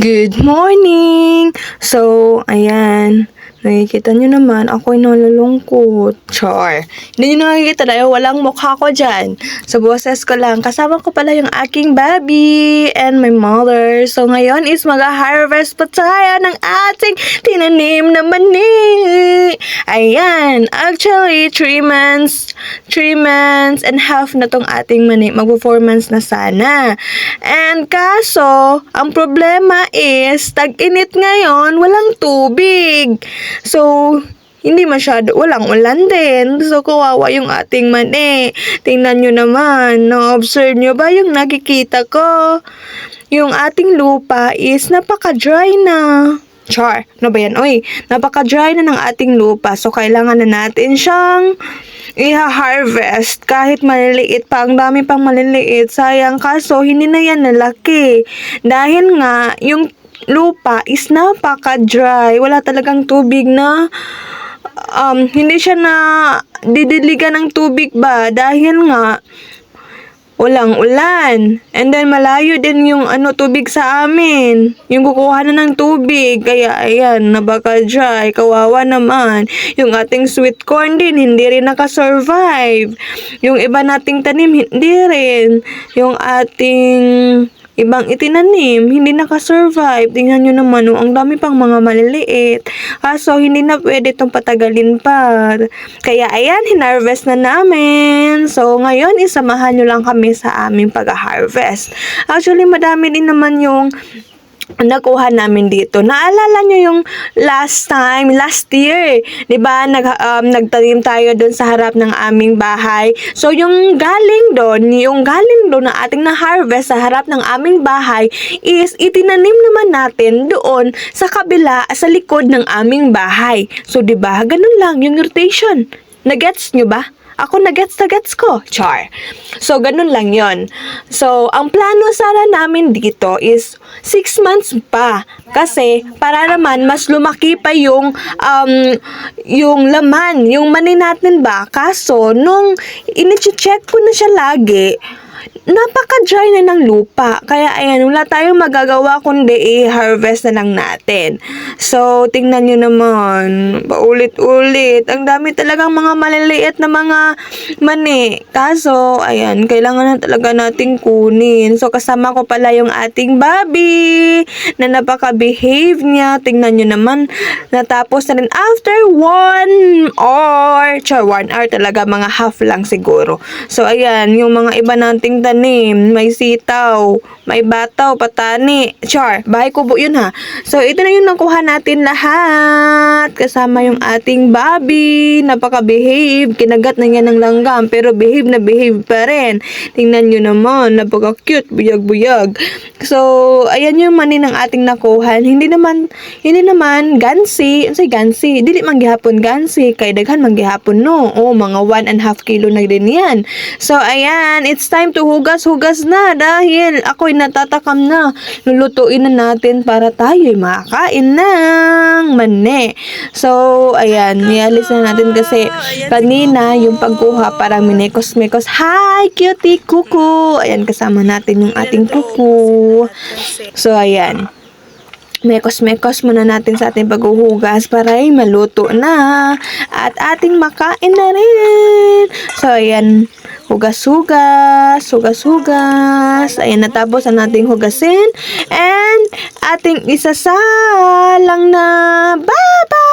Good morning! So, ayan. Nakikita nyo naman, ako'y nalulungkot. Char. Hindi nyo nakikita dahil walang mukha ko dyan. Sa boses ko lang. Kasama ko pala yung aking baby and my mother. So, ngayon is mag-harvest pa tayo ng ating tinanim na mani. Ayan. Actually, 3 months, 3 months and half na tong ating mani. Mag-4 months na sana. And kaso, ang problema is, tag-init ngayon, walang tubig. So, hindi masyado, walang ulan din. So, kawawa yung ating mani. Tingnan nyo naman, na-observe nyo ba yung nakikita ko? Yung ating lupa is napaka-dry na. Char, ano ba yan? Oy, napaka-dry na ng ating lupa. So, kailangan na natin siyang iha-harvest kahit maliliit pa. Ang dami pang maliliit. Sayang kaso, hindi na yan nalaki. Dahil nga, yung lupa is napaka-dry. Wala talagang tubig na um, hindi siya na didiligan ng tubig ba dahil nga walang ulan. And then malayo din yung ano tubig sa amin. Yung kukuha na ng tubig. Kaya ayan, nabaka dry. Kawawa naman. Yung ating sweet corn din, hindi rin nakasurvive. Yung iba nating tanim, hindi rin. Yung ating ibang itinanim, hindi nakasurvive. Tingnan nyo naman, oh, ang dami pang mga maliliit. Kaso, hindi na pwede itong patagalin pa. Kaya, ayan, hinarvest na namin. So, ngayon, isamahan nyo lang kami sa aming pag-harvest. Actually, madami din naman yung nakuha namin dito. Naalala nyo yung last time, last year, 'di ba? Nag um, nagtanim tayo doon sa harap ng aming bahay. So yung galing doon, yung galing doon na ating na-harvest sa harap ng aming bahay is itinanim naman natin doon sa kabila sa likod ng aming bahay. So 'di ba? Ganun lang yung rotation. Nagets nyo ba? Ako nagets na gets ko. Char. So, ganun lang yon. So, ang plano sana namin dito is 6 months pa. Kasi, para naman, mas lumaki pa yung, um, yung laman, yung mani natin ba. Kaso, nung inicheck ko na siya lagi, napaka-dry na ng lupa. Kaya ayan, wala tayong magagawa kundi i-harvest na lang natin. So, tingnan nyo naman, paulit-ulit. Ang dami talagang mga maliliit na mga mani. Kaso, ayan, kailangan na talaga nating kunin. So, kasama ko pala yung ating Bobby na napaka-behave niya. Tingnan nyo naman, natapos na rin after one hour. Char, one hour talaga, mga half lang siguro. So, ayan, yung mga iba nating tanim, may sitaw, may bataw, patani. Char, bahay kubo yun ha. So, ito na yung nakuha natin lahat. Kasama yung ating Bobby. Napaka-behave. Kinagat na niya ng langgam. Pero behave na behave pa rin. Tingnan nyo naman. Napaka-cute. Buyag-buyag. So, ayan yung mani ng ating nakuha. Hindi naman, hindi naman gansi. Ano say gansi? Dili man gihapon gansi. Kay daghan man gihapon no. Oh, mga one and a half kilo na din yan. So, ayan. It's time to hugas-hugas na. Dahil ako'y natatakam na. Lulutuin na natin para tayo'y makakain ng mani. So, ayan. Nialis na natin kasi kanina yung pagkuha parang minekos-mekos. Hi, cutie kuku! Ayan, kasama natin yung ating kuku. So, ayan. Mekos-mekos muna natin sa ating paghuhugas para ay maluto na. At ating makain na rin. So, ayan. Hugas-hugas. Hugas-hugas. Ayan, natapos ang ating hugasin. And, ating isasalang na. Bye!